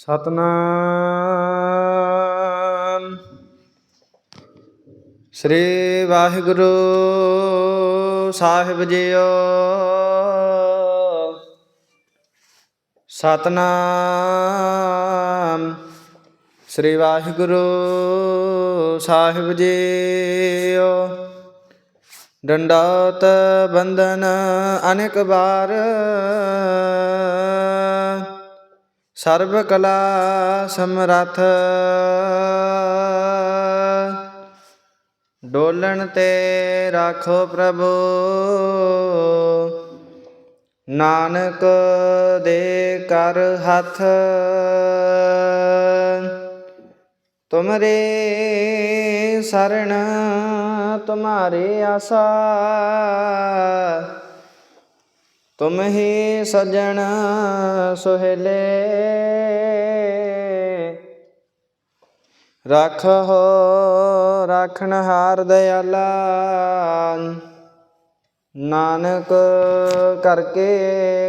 ਸਤਨਾਮ। ਸ੍ਰੀ ਵਾਹਿਗੁਰੂ ਸਾਹਿਬ ਜੀਓ। ਸਤਨਾਮ। ਸ੍ਰੀ ਵਾਹਿਗੁਰੂ ਸਾਹਿਬ ਜੀਓ। ਡੰਡਾਤ ਬੰਦਨ ਅਨੇਕ ਬਾਰ ਸਰਬ ਕਲਾ ਸਮਰੱਥ। ਡੋਲਣ ਤੇ ਰਾਖੋ ਪ੍ਰਭੂ। ਨਾਨਕ ਦੇ ਕਰ ਹੱਥ। ਤੁਮਰੇ ਸਰਣ ਤੁਮਾਰੇ ਆਸਾ। ਤੁਮ ਹੀ ਸਜਣ ਸੁਹੇਲੇ। ਰੱਖੋ ਰਾਖਣ ਹਾਰ ਦਇਆਲਾ ਨਾਨਕ ਕਰਕੇ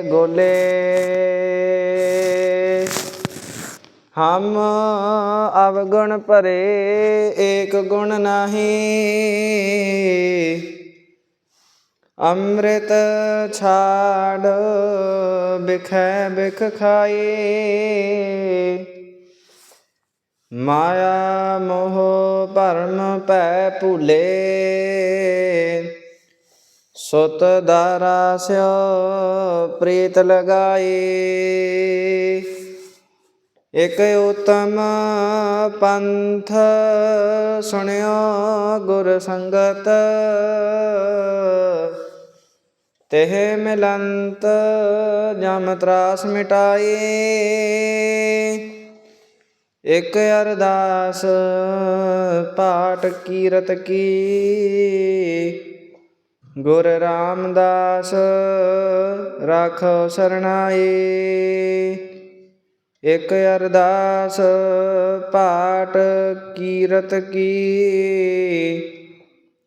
ਗੋਲੇ। ਹਮ ਅਵਗੁਣ ਭਰੇ ਏਕ ਗੁਣ ਨਹੀਂ। ਅੰਮ੍ਰਿਤ ਛਾੜ ਬਿਖੈ ਬਿਖ ਖਾਏ। ਮਾਇਆ ਮੋਹ ਭਰਮ ਪੈ ਭੁਲੇ। ਸੁਤ ਦਾਰਾ ਸਿਓ ਪ੍ਰੀਤ ਲਗਾਈ ਇਕ ਉਤਮ ਪੰਥ ਸੁਣਿਓ ਗੁਰ ਸੰਗਤ। ਤਿਹ ਮਿਲੰਤ ਜਮ ਤਰਾਸ ਮਿਟਾਈ। ਇਕ ਅਰਦਾਸ ਪਾਠ ਕੀਰਤ ਕੀ। ਗੁਰ ਰਾਮਦਾਸ ਰਾਖੋ ਸਰਣਾਈ। ਇਕ ਅਰਦਾਸ ਪਾਠ ਕੀਰਤ ਕੀ।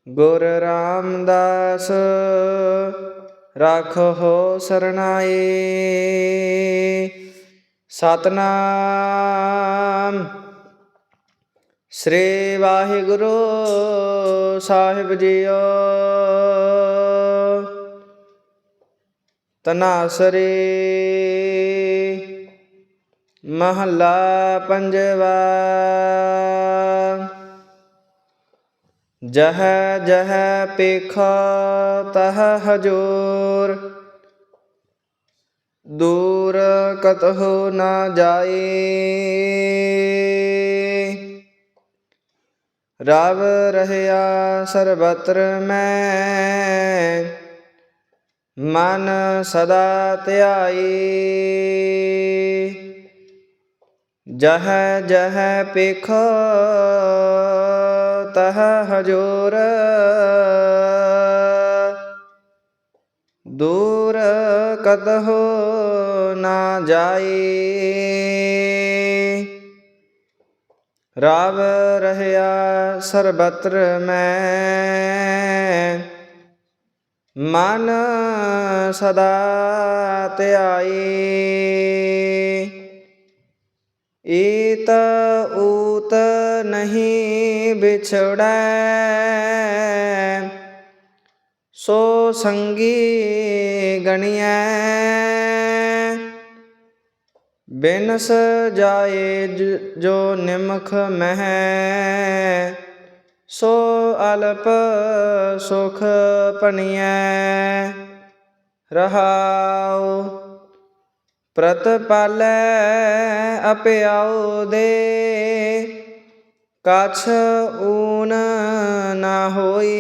ਗੁਰ ਰਾਮਦਾਸ ਰਾਖੋ ਸਰਣਾਈ। ਸਤਨਾਮ। ਸ੍ਰੀ ਵਾਹਿਗੁਰੂ ਸਾਹਿਬ ਜੀਓ। ਤਨਾਸਰੀ। ਮਹੱਲਾ ਪੰਜਵਾ। ਜਹ ਜਹ ਪੇਖ ਤਹ ਹਜੂਰ, ਦੂਰ ਕਤਹੁ ਨਾ ਜਾਏ। ਰਵ ਰਹਿਆ ਸਰਬਤਰ ਮੈਂ, ਮਨ ਸਦਾ ਧਿਆਈ ਜਹ ਜਹ ਪੇਖ ਤਹ ਹਜੂਰ। ਦੂਰ ਕਤਹੁ ਨਾ ਜਾਈ। ਰਾਵ ਰਹਿਆ ਸਰਬਤਰ ਮੈਂ। ਮਨ ਸਦਾ ਧਿਆਈ। ਈਤ ਨਹੀਂ ਵਿਛੜੈ। ਸੋ ਸੰਗੀ ਗਣੀਐ। ਬਿਨਸ ਜਾਏ ਜੋ ਨਿਮਖ ਮਹਿ। ਸੋ ਅਲਪ ਸੁਖ ਪਣੀਐ ਰਹਾਉ ਪ੍ਰਤਪਾਲੈ, ਅਪਿਆਉ ਦੇ। ਕਛ ਊਨ ਨਾ ਹੋਈ।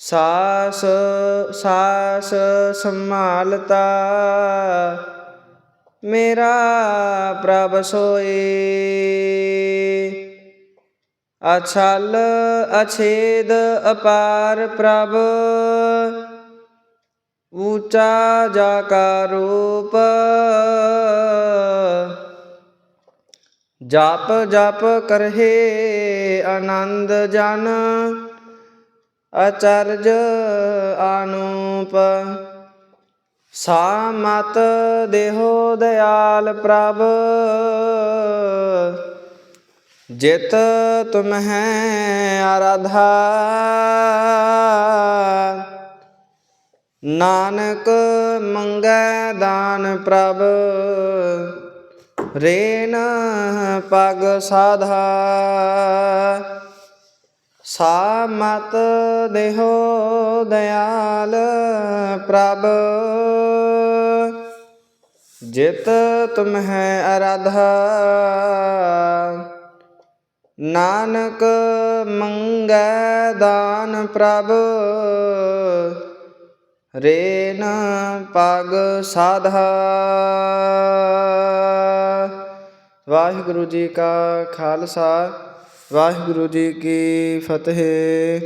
ਸਾਸ ਸਾਸ ਸੰਭਾਲਤਾ ਮੇਰਾ ਪ੍ਰਭ ਸੋਏ ਅਛਲ ਅਛੇਦ ਅਪਾਰ ਪ੍ਰਭ ਊਚਾ ਜਾ ਕਾ ਰੂਪ। ਜਪ ਜਪ ਕਰਹਿ ਆਨੰਦ ਜਨ, ਅਚਰਜ ਆਨੂਪ ਸਾ ਮਤ ਦੇਹੋ ਦਿਆਲ ਪ੍ਰਭ, ਜਿਤ ਤੁਮ ਆਰਾਧਾ। ਨਾਨਕ ਮੰਗੈ ਦਾਨ ਪ੍ਰਭ ਰੇਨ ਪਗ ਸਾਧਾ। ਸਾ ਮਤ ਦੇਹੋ ਦਿਆਲ ਪ੍ਰਭ। ਜਿਤ ਤੁਮ ਹੈ ਅਰਾਧਾ। ਨਾਨਕ ਮੰਗੈ ਦਾਨ ਪ੍ਰਭ। ਰੇਨ ਪਗ ਸਾਧਾ। ਵਾਹਿਗੁਰੂ ਜੀ ਕਾ ਖਾਲਸਾ ਵਾਹਿਗੁਰੂ ਜੀ ਕੀ ਫਤਿਹ।